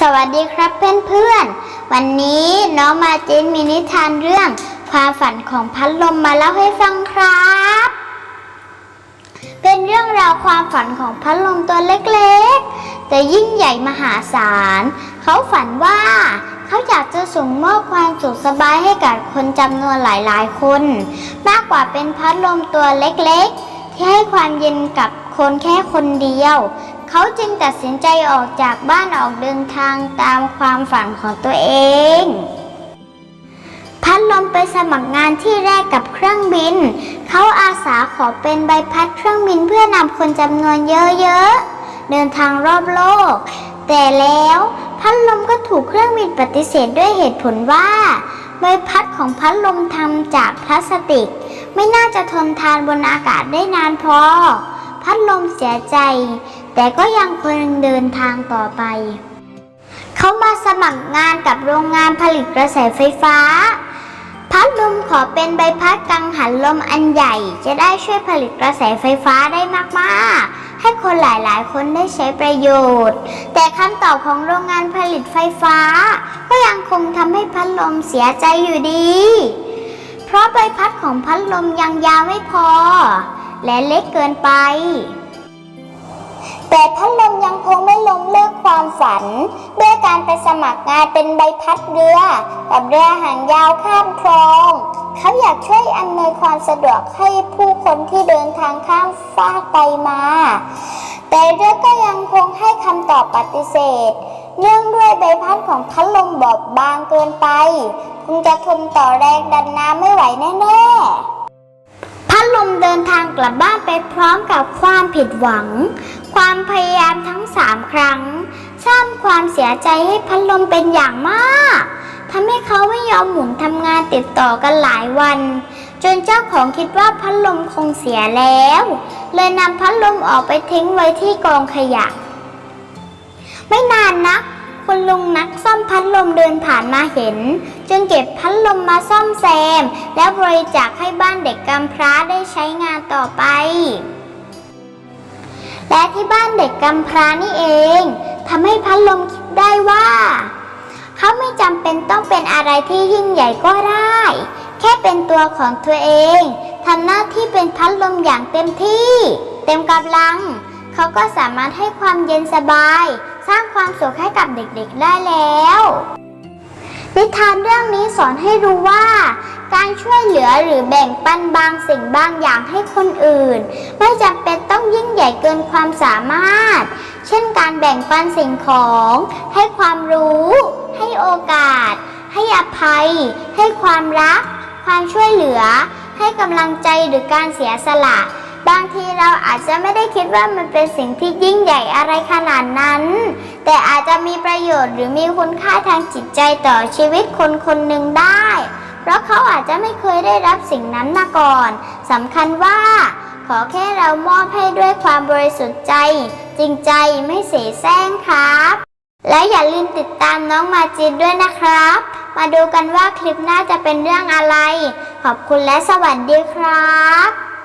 สวัสดีครับเพื่อนๆ วันนี้น้องมาจินมีนิทานเรื่อง ความฝันของพัดลมมาเล่าให้ฟังครับ เป็นเรื่องราวความฝันของพัดลมตัวเล็กๆ แต่ยิ่งใหญ่มหาศาล เขาฝันว่า เขาอยากจะส่งมอบความสุขสบายให้กับคนจำนวนหลายๆ คน มากกว่าเป็นพัดลมตัวเล็กๆ ที่ให้ความเย็นกับคนแค่คนเดียว เขาจึงตัดสินใจออกจากบ้านออกเดินทางตามความฝันของตัวเอง พัดลมไปสมัครงานที่แรกกับเครื่องบิน เขาอาสาขอเป็นใบพัดเครื่องบินเพื่อนำคนจำนวนเยอะๆ เดินทางรอบโลก แต่แล้วพัดลมก็ถูกเครื่องบินปฏิเสธด้วยเหตุผลว่าใบพัดของพัดลมทำจากพลาสติก ไม่น่าจะทนทานบนอากาศได้นานพอ พัดลมเสียใจ แต่ก็ยังคงเดินทางต่อไป เขามาสมัครงานกับโรงงานผลิตกระแสไฟฟ้า พัดลมขอเป็นใบพัดกังหันลมอันใหญ่ จะได้ช่วยผลิตกระแสไฟฟ้าได้มากๆ ให้คนหลายๆ คนได้ใช้ประโยชน์ แต่คำตอบของโรงงานผลิตไฟฟ้า ก็ยังคงทำให้พัดลมเสียใจอยู่ดี เพราะใบพัดของพัดลมยังยาวไม่พอ และเล็กเกินไป แต่พัดลมยังคงไม่ล้มเลิกความฝัน ด้วยการไปสมัครงานเป็นใบพัดเรือ กับเรือหางยาวข้ามคลอง เขาอยากช่วยอำนวยความสะดวกให้ผู้คนที่เดินทางข้ามฟากไปมา แต่เรือก็ยังคงให้คำตอบปฏิเสธ เนื่องด้วยใบพัดของพัดลมบอบบางเกินไป คงจะทนต่อแรงดันน้ำไม่ไหวแน่ๆ ลมเดินทางกลับบ้านไปพร้อมกับความผิดหวัง ความพยายามทั้งสามครั้งสร้างความเสียใจให้พัดลมเป็นอย่างมากทำให้เขาไม่ยอมหมุนทำงานติดต่อกันหลายวัน จนเจ้าของคิดว่าพัดลมคงเสียแล้ว เลยนำพัดลมออกไปทิ้งไว้ที่กองขยะ ไม่นานนัก คุณลุงนักซ่อมพัดลมเดินผ่านมาเห็น จึงเก็บพัดลมมาซ่อมแซม และบริจาคให้บ้านเด็กกำพร้าได้ใช้งานต่อไป และที่บ้านเด็กกำพร้านี่เองทำให้พัดลมคิดได้ว่า เขาไม่จำเป็นต้องเป็นอะไรที่ยิ่งใหญ่ก็ได้ แค่เป็นตัวของตัวเองทำหน้าที่เป็นพัดลมอย่างเต็มที่ เต็มกำลัง เขาก็สามารถให้ความเย็นสบาย สร้างความสุขให้กับเด็กๆได้แล้ว นิทานเรื่องนี้สอนให้รู้ว่า การช่วยเหลือหรือแบ่งปันบางสิ่งบางอย่างให้คนอื่น ไม่จำเป็นต้องยิ่งใหญ่เกินความสามารถ เช่นการแบ่งปันสิ่งของ ให้ความรู้ ให้โอกาส ให้อภัย ให้ความรัก ความช่วยเหลือ ให้กำลังใจหรือการเสียสละ บางทีเราอาจจะไม่ได้คิดว่ามันเป็นสิ่งที่ยิ่งใหญ่อะไรขนาดนั้น แต่อาจจะมีประโยชน์หรือมีคุณค่าทางจิตใจต่อชีวิตคนคนหนึ่งได้ เพราะเขาอาจจะไม่เคยได้รับสิ่งนั้นมาก่อนสำคัญว่า ขอแค่เรามอบให้ด้วยความบริสุทธิ์ใจ จริงใจไม่เสแสร้งครับ และอย่าลืมติดตามน้องมาจินด้วยนะครับ มาดูกันว่าคลิปหน้าจะเป็นเรื่องอะไร ขอบคุณและสวัสดีครับ